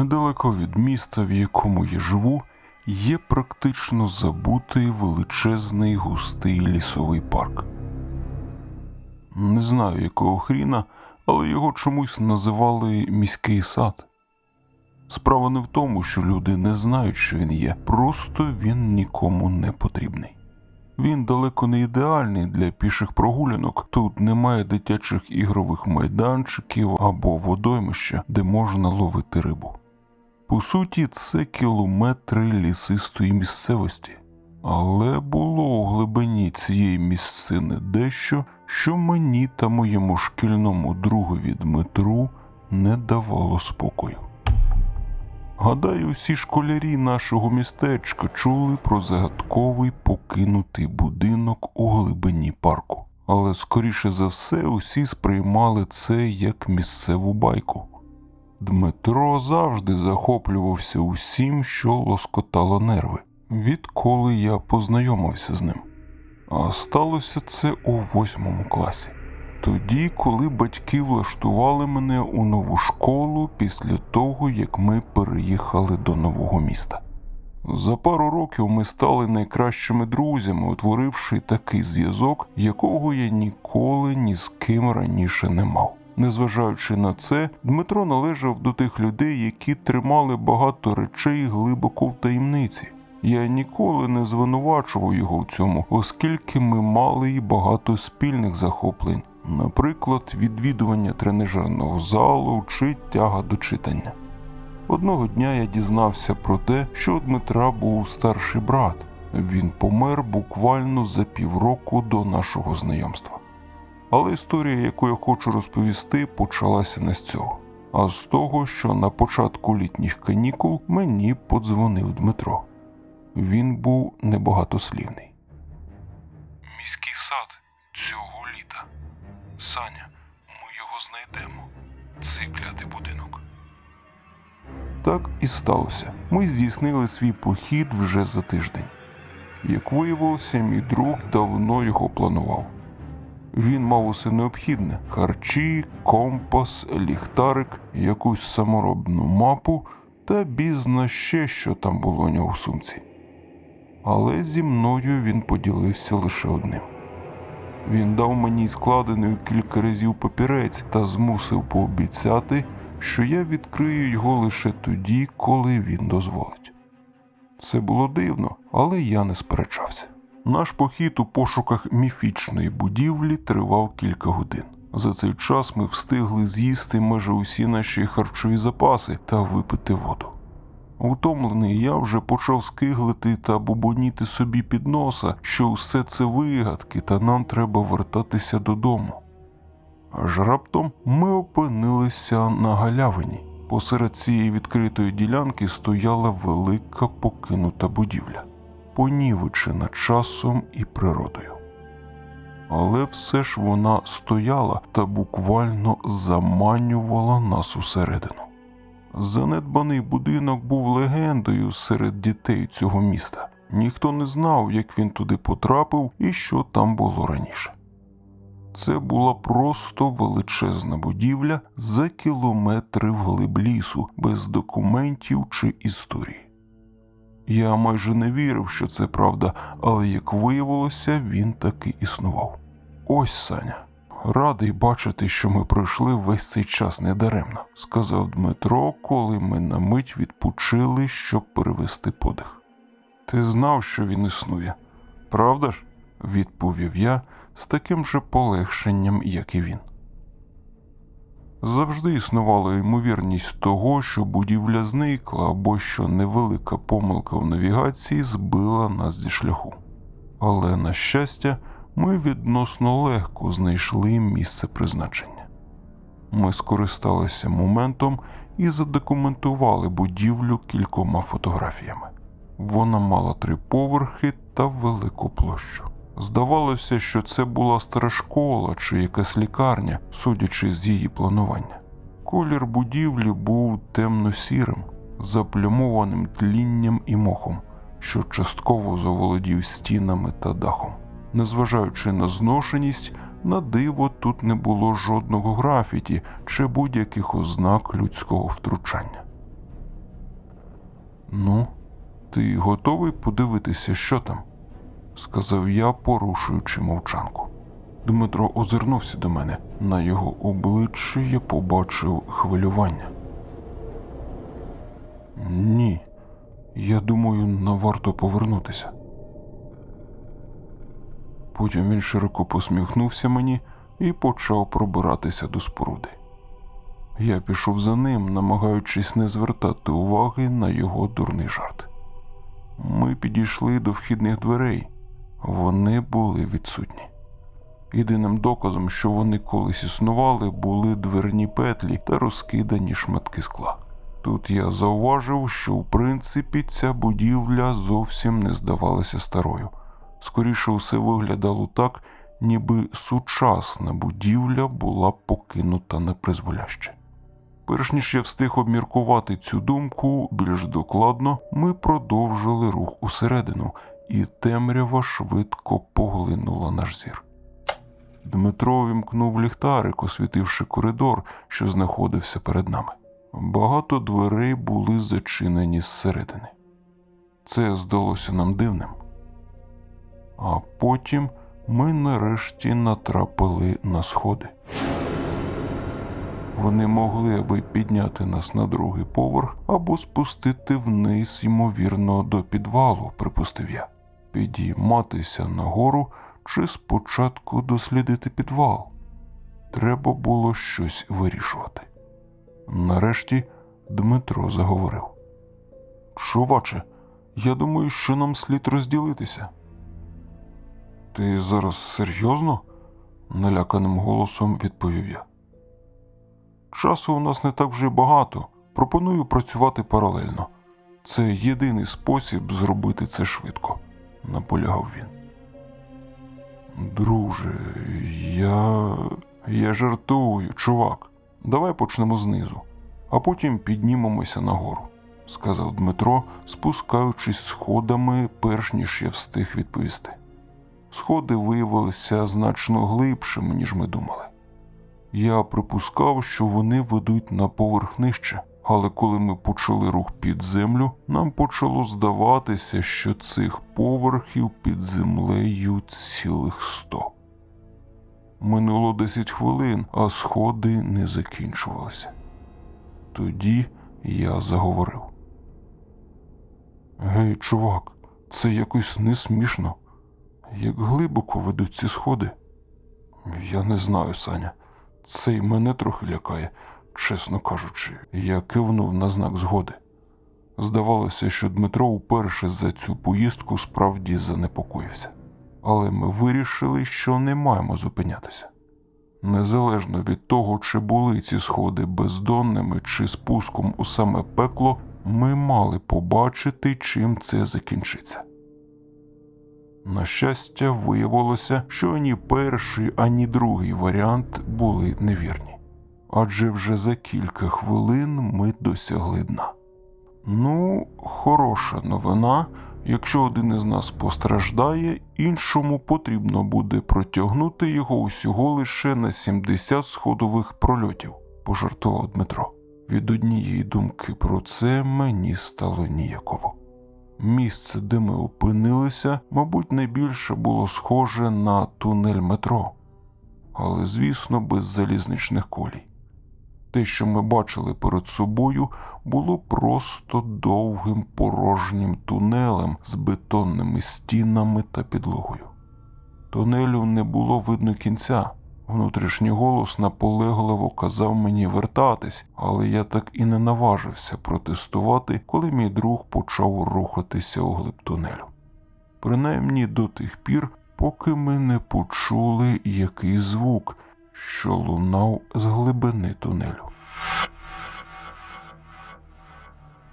Недалеко від міста, в якому я живу, є практично забутий величезний густий лісовий парк. Не знаю, якого хріна, але його чомусь називали міський сад. Справа не в тому, що люди не знають, що він є, просто він нікому не потрібний. Він далеко не ідеальний для піших прогулянок. Тут немає дитячих ігрових майданчиків або водоймища, де можна ловити рибу. По суті, це кілометри лісистої місцевості, але було у глибині цієї місцини дещо, що мені та моєму шкільному другові Дмитру не давало спокою. Гадаю, усі школярі нашого містечка чули про загадковий покинутий будинок у глибині парку. Але скоріше за все усі сприймали це як місцеву байку. Дмитро завжди захоплювався усім, що лоскотало нерви, відколи я познайомився з ним. А сталося це у восьмому класі. Тоді, коли батьки влаштували мене у нову школу після того, як ми переїхали до нового міста. За пару років ми стали найкращими друзями, утворивши такий зв'язок, якого я ніколи ні з ким раніше не мав. Незважаючи на це, Дмитро належав до тих людей, які тримали багато речей глибоко в таємниці. Я ніколи не звинувачував його в цьому, оскільки ми мали й багато спільних захоплень, наприклад, відвідування тренажерного залу чи тяга до читання. Одного дня я дізнався про те, що Дмитра був старший брат. Він помер буквально за півроку до нашого знайомства. Але історія, яку я хочу розповісти, почалася не з цього, а з того, що на початку літніх канікул мені подзвонив Дмитро. Він був небагатослівний. Міський сад цього літа. Саня, ми його знайдемо. Цей клятий будинок. Так і сталося. Ми здійснили свій похід вже за тиждень. Як виявилося, мій друг давно його планував. Він мав усе необхідне: харчі, компас, ліхтарик, якусь саморобну мапу та бізна ще, що там було у нього в сумці. Але зі мною він поділився лише одним. Він дав мені складений кілька разів папірець та змусив пообіцяти, що я відкрию його лише тоді, коли він дозволить. Це було дивно, але я не сперечався. Наш похід у пошуках міфічної будівлі тривав кілька годин. За цей час ми встигли з'їсти майже усі наші харчові запаси та випити воду. Утомлений я вже почав скиглити та бубоніти собі під носа, що все це вигадки, та нам треба вертатися додому. Аж раптом ми опинилися на галявині. Посеред цієї відкритої ділянки стояла велика покинута будівля, понівечена часом і природою. Але все ж вона стояла та буквально заманювала нас усередину. Занедбаний будинок був легендою серед дітей цього міста. Ніхто не знав, як він туди потрапив і що там було раніше. Це була просто величезна будівля за кілометри вглиб лісу, без документів чи історії. Я майже не вірив, що це правда, але як виявилося, він таки існував. Ось Саня. Радий бачити, що ми пройшли весь цей час недаремно, сказав Дмитро, коли ми на мить відпочили, щоб перевести подих. Ти знав, що він існує, правда ж? відповів я з таким же полегшенням, як і він. Завжди існувала ймовірність того, що будівля зникла або що невелика помилка в навігації збила нас зі шляху. Але, на щастя, ми відносно легко знайшли місце призначення. Ми скористалися моментом і задокументували будівлю кількома фотографіями. Вона мала три поверхи та велику площу. Здавалося, що це була стара школа чи якась лікарня, судячи з її планування. Колір будівлі був темно-сірим, заплямованим тлінням і мохом, що частково заволодів стінами та дахом. Незважаючи на зношеність, на диво тут не було жодного графіті чи будь-яких ознак людського втручання. Ну, ти готовий подивитися, що там? Сказав я, порушуючи мовчанку. Дмитро озирнувся до мене. На його обличчі я побачив хвилювання. Ні, я думаю, не варто повернутися. Потім він широко посміхнувся мені і почав пробиратися до споруди. Я пішов за ним, намагаючись не звертати уваги на його дурний жарт. Ми підійшли до вхідних дверей, вони були відсутні. Єдиним доказом, що вони колись існували, були дверні петлі та розкидані шматки скла. Тут я зауважив, що в принципі ця будівля зовсім не здавалася старою. Скоріше все виглядало так, ніби сучасна будівля була покинута непризволяще. Перш ніж я встиг обміркувати цю думку більш докладно, ми продовжили рух усередину, і темрява швидко поглинула наш зір. Дмитро вімкнув ліхтарик, освітивши коридор, що знаходився перед нами. Багато дверей були зачинені зсередини. Це здалося нам дивним. А потім ми нарешті натрапили на сходи. Вони могли аби підняти нас на другий поверх або спустити вниз, ймовірно, до підвалу, припустив я, підійматися нагору чи спочатку дослідити підвал. Треба було щось вирішувати. Нарешті Дмитро заговорив: Чуваче, я думаю, що нам слід розділитися. Ти зараз серйозно? наляканим голосом відповів я. Часу у нас не так вже багато. Пропоную працювати паралельно. Це єдиний спосіб зробити це швидко, наполягав він. Друже, я. я жартую, чувак. Давай почнемо знизу, а потім піднімемося нагору, сказав Дмитро, спускаючись сходами, перш ніж я встиг відповісти. Сходи виявилися значно глибшими, ніж ми думали. Я припускав, що вони ведуть на поверх нижче, але коли ми почали рух під землю, нам почало здаватися, що цих поверхів під землею цілих сто. Минуло 10 хвилин, а сходи не закінчувалися. Тоді я заговорив. Гей, чувак, це якось не смішно. Як глибоко ведуть ці сходи? Я не знаю, Саня. Це й мене трохи лякає, чесно кажучи, я кивнув на знак згоди. Здавалося, що Дмитро уперше за цю поїздку справді занепокоївся, але ми вирішили, що не маємо зупинятися. Незалежно від того, чи були ці сходи бездонними чи спуском у саме пекло, ми мали побачити, чим це закінчиться. На щастя, виявилося, що ані перший, ані другий варіант були невірні, адже вже за кілька хвилин ми досягли дна. Ну, хороша новина. Якщо один із нас постраждає, іншому потрібно буде протягнути його усього лише на 70 сходових прольотів, пожартував Дмитро. Від однієї думки про це мені стало ніяково. Місце, де ми опинилися, мабуть, найбільше було схоже на тунель метро, але, звісно, без залізничних колій. Те, що ми бачили перед собою, було просто довгим порожнім тунелем з бетонними стінами та підлогою. Тунелю не було видно кінця. Внутрішній голос наполегливо казав мені вертатись, але я так і не наважився протестувати, коли мій друг почав рухатися у глиб тунелю. Принаймні до тих пір, поки ми не почули який звук, що лунав з глибини тунелю.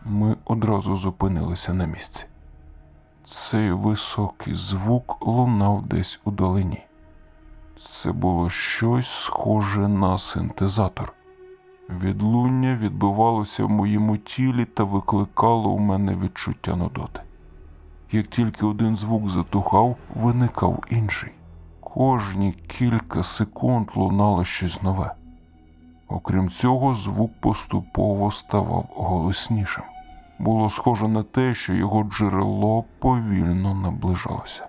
Ми одразу зупинилися на місці. Цей високий звук лунав десь у долині. Це було щось схоже на синтезатор. Відлуння відбивалося в моєму тілі та викликало у мене відчуття нудоти. Як тільки один звук затухав, виникав інший. Кожні кілька секунд лунало щось нове. Окрім цього, звук поступово ставав голоснішим. Було схоже на те, що його джерело повільно наближалося.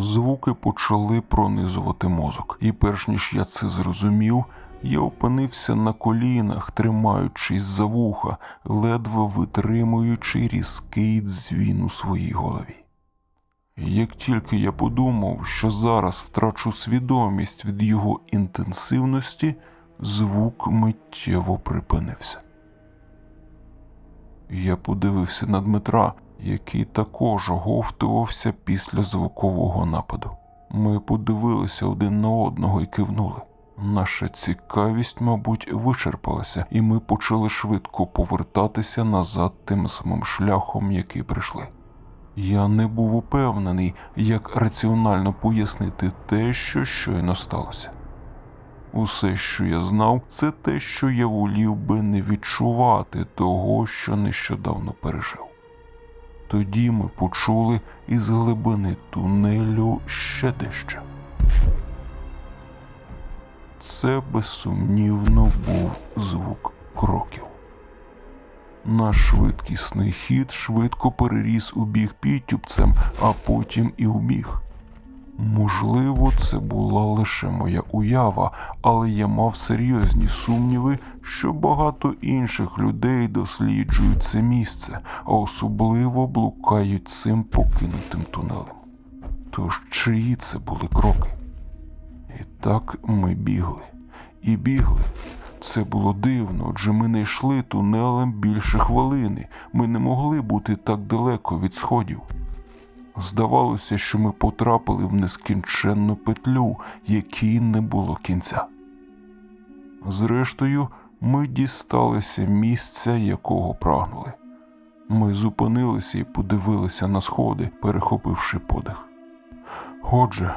Звуки почали пронизувати мозок, і перш ніж я це зрозумів, я опинився на колінах, тримаючись за вуха, ледве витримуючи різкий дзвін у своїй голові. Як тільки я подумав, що зараз втрачу свідомість від його інтенсивності, звук миттєво припинився. Я подивився на Дмитра, який також оговтувався після звукового нападу. Ми подивилися один на одного і кивнули. Наша цікавість, мабуть, вичерпалася, і ми почали швидко повертатися назад тим самим шляхом, який прийшли. Я не був упевнений, як раціонально пояснити те, що щойно сталося. Усе, що я знав, це те, що я волів би не відчувати того, що нещодавно пережив. Тоді ми почули із глибини тунелю ще дещо. Це безсумнівно був звук кроків. Наш швидкісний хід швидко переріс у біг підтюпцем, а потім і у біг. Можливо, це була лише моя уява, але я мав серйозні сумніви, що багато інших людей досліджують це місце, а особливо блукають цим покинутим тунелем. Тож чиї це були кроки? І так ми бігли. І бігли. Це було дивно, адже ми не йшли тунелем більше хвилини. Ми не могли бути так далеко від сходів. Здавалося, що ми потрапили в нескінченну петлю, якій не було кінця. Зрештою, ми дісталися місця, якого прагнули. Ми зупинилися і подивилися на сходи, перехопивши подих. Отже,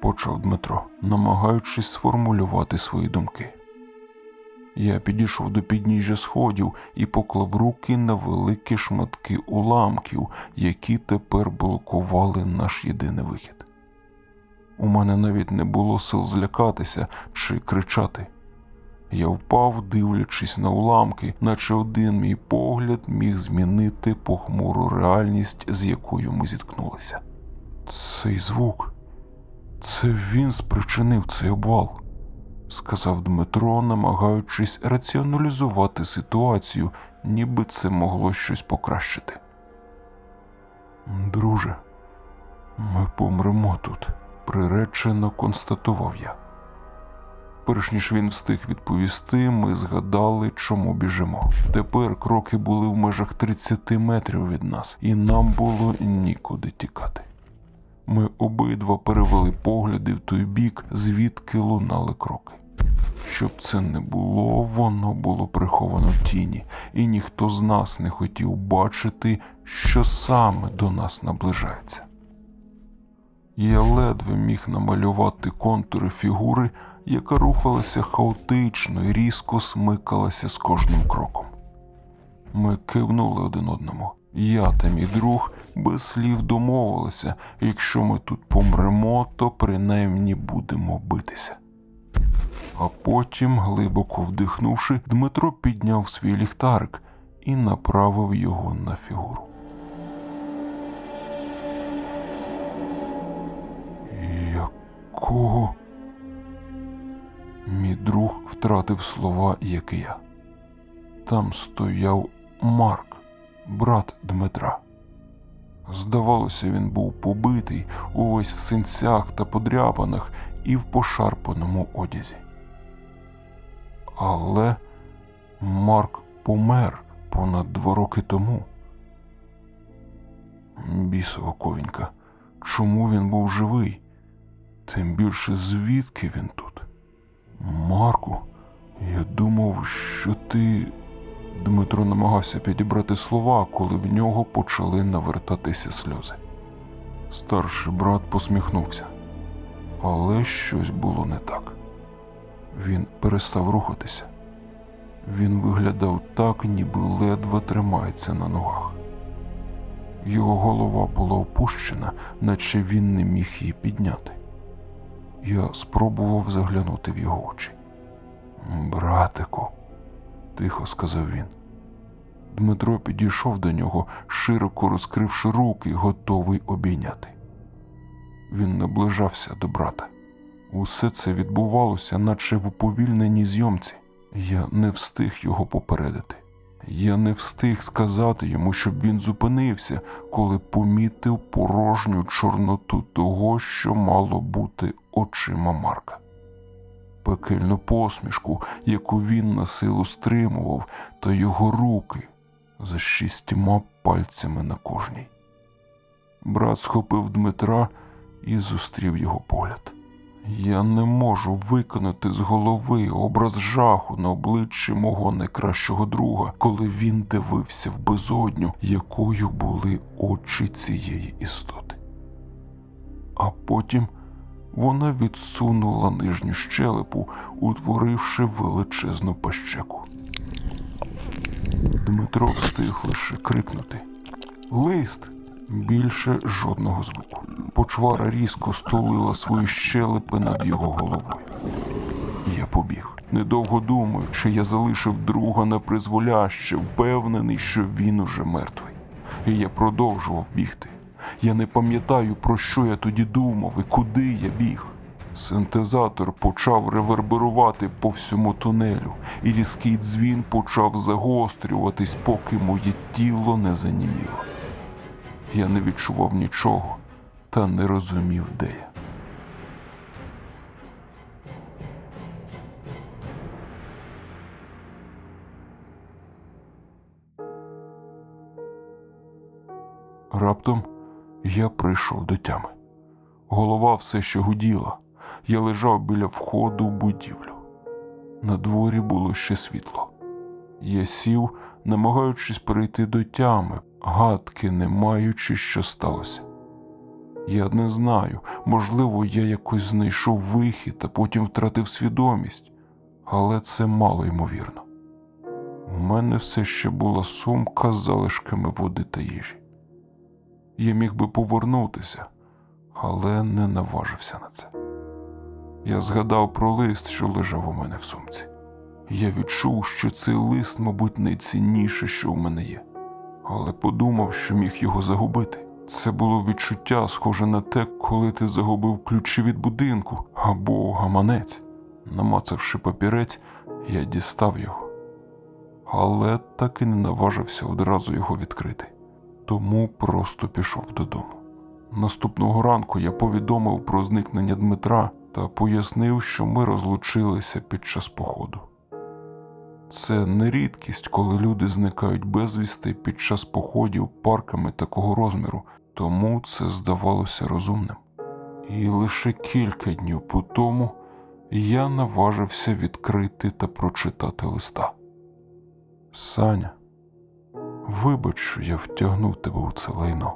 почав Дмитро, намагаючись сформулювати свої думки. Я підійшов до підніжжя сходів і поклав руки на великі шматки уламків, які тепер блокували наш єдиний вихід. У мене навіть не було сил злякатися чи кричати. Я впав, дивлячись на уламки, наче один мій погляд міг змінити похмуру реальність, з якою ми зіткнулися. Цей звук, це він спричинив цей обвал сказав Дмитро, намагаючись раціоналізувати ситуацію, ніби це могло щось покращити. Друже, ми помремо тут, приречено констатував я. Перш ніж він встиг відповісти, ми згадали, чому біжимо. Тепер кроки були в межах 30 метрів від нас, і нам було нікуди тікати. Ми обидва перевели погляди в той бік, звідки лунали кроки. Щоб це не було, воно було приховано в тіні, і ніхто з нас не хотів бачити, що саме до нас наближається. Я ледве міг намалювати контури фігури, яка рухалася хаотично і різко смикалася з кожним кроком. Ми кивнули один одному. Я та мій друг без слів домовилися, якщо ми тут помремо, то принаймні будемо битися. А потім, глибоко вдихнувши, Дмитро підняв свій ліхтарик і направив його на фігуру. Якого? Мій друг втратив слова, як і я. Там стояв Марк, брат Дмитра. Здавалося, він був побитий увесь в синцях та подряпанах і в пошарпаному одязі. Але Марк помер понад два роки тому. Бісова ковінька, чому він був живий? Тим більше звідки він тут? Марку, я думав, що ти. Дмитро намагався підібрати слова, коли в нього почали навертатися сльози. Старший брат посміхнувся, але щось було не так. Він перестав рухатися. Він виглядав так, ніби ледве тримається на ногах. Його голова була опущена, наче він не міг її підняти. Я спробував заглянути в його очі. Братику, тихо сказав він. Дмитро підійшов до нього, широко розкривши руки, готовий обійняти. Він наближався до брата. Усе це відбувалося, наче в уповільненій зйомці. Я не встиг його попередити. Я не встиг сказати йому, щоб він зупинився, коли помітив порожню чорноту того, що мало бути очима Марка. Пекельну посмішку, яку він на силу стримував, та його руки за шістьма пальцями на кожній. Брат схопив Дмитра і зустрів його погляд. Я не можу виконати з голови образ жаху на обличчі мого найкращого друга, коли він дивився в безодню, якою були очі цієї істоти. А потім вона відсунула нижню щелепу, утворивши величезну пащеку. Дмитро встиг лише крикнути Лист! Більше жодного звуку. Почвара різко стулила свої щелепи над його головою. Я побіг. Недовго думаючи, я залишив друга на призволяще, впевнений, що він уже мертвий. І я продовжував бігти. Я не пам'ятаю, про що я тоді думав і куди я біг. Синтезатор почав реверберувати по всьому тунелю, і різкий дзвін почав загострюватись, поки моє тіло не заніміло. Я не відчував нічого та не розумів, де я. Раптом я прийшов до тями. Голова все ще гуділа. Я лежав біля входу в будівлю. На дворі було ще світло. Я сів, намагаючись перейти до тями, гадки не маючи, що сталося. Я не знаю, можливо, я якось знайшов вихід, а потім втратив свідомість, але це мало ймовірно. У мене все ще була сумка з залишками води та їжі. Я міг би повернутися, але не наважився на це. Я згадав про лист, що лежав у мене в сумці. Я відчув, що цей лист, мабуть, найцінніше, що у мене є, але подумав, що міг його загубити. Це було відчуття, схоже на те, коли ти загубив ключі від будинку або гаманець. Намацавши папірець, я дістав його, але так і не наважився одразу його відкрити, тому просто пішов додому. Наступного ранку я повідомив про зникнення Дмитра та пояснив, що ми розлучилися під час походу. Це не рідкість, коли люди зникають безвісти під час походів парками такого розміру, тому це здавалося розумним. І лише кілька днів по тому я наважився відкрити та прочитати листа. Саня, вибач, що я втягнув тебе у це лайно.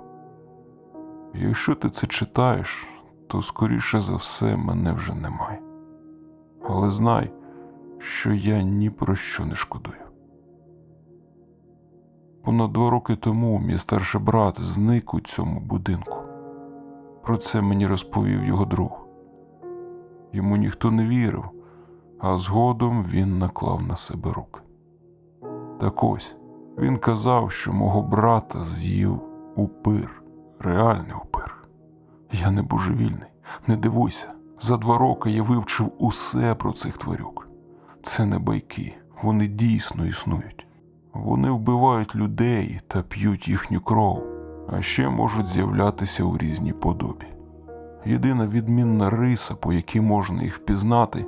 Якщо ти це читаєш, то скоріше за все мене вже немає. Але знай, що я ні про що не шкодую. Понад два роки тому мій старший брат зник у цьому будинку. Про це мені розповів його друг. Йому ніхто не вірив, а згодом він наклав на себе руки. Так ось він казав, що мого брата з'їв упир, реальний упир. Я не божевільний, не дивуйся. За два роки я вивчив усе про цих тварюк. Це не байки, вони дійсно існують. Вони вбивають людей та п'ють їхню кров, а ще можуть з'являтися у різній подобі. Єдина відмінна риса, по якій можна їх впізнати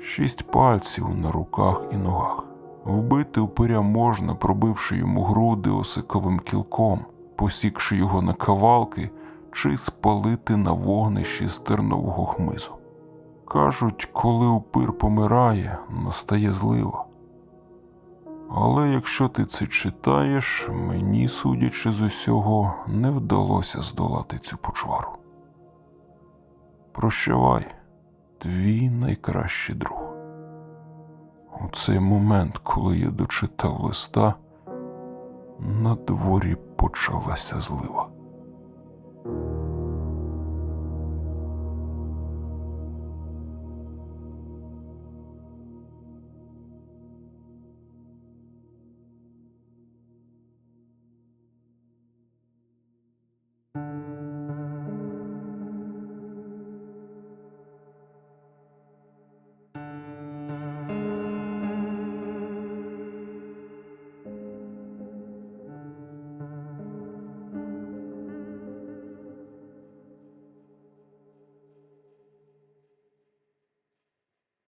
шість пальців на руках і ногах. Вбити упиря можна, пробивши йому груди осиковим кілком, посікши його на кавалки чи спалити на вогнищі стернового хмизу. Кажуть, коли упир помирає, настає злива. Але якщо ти це читаєш, мені, судячи з усього, не вдалося здолати цю почвару. Прощавай, твій найкращий друг. У цей момент, коли я дочитав листа, на дворі почалася злива.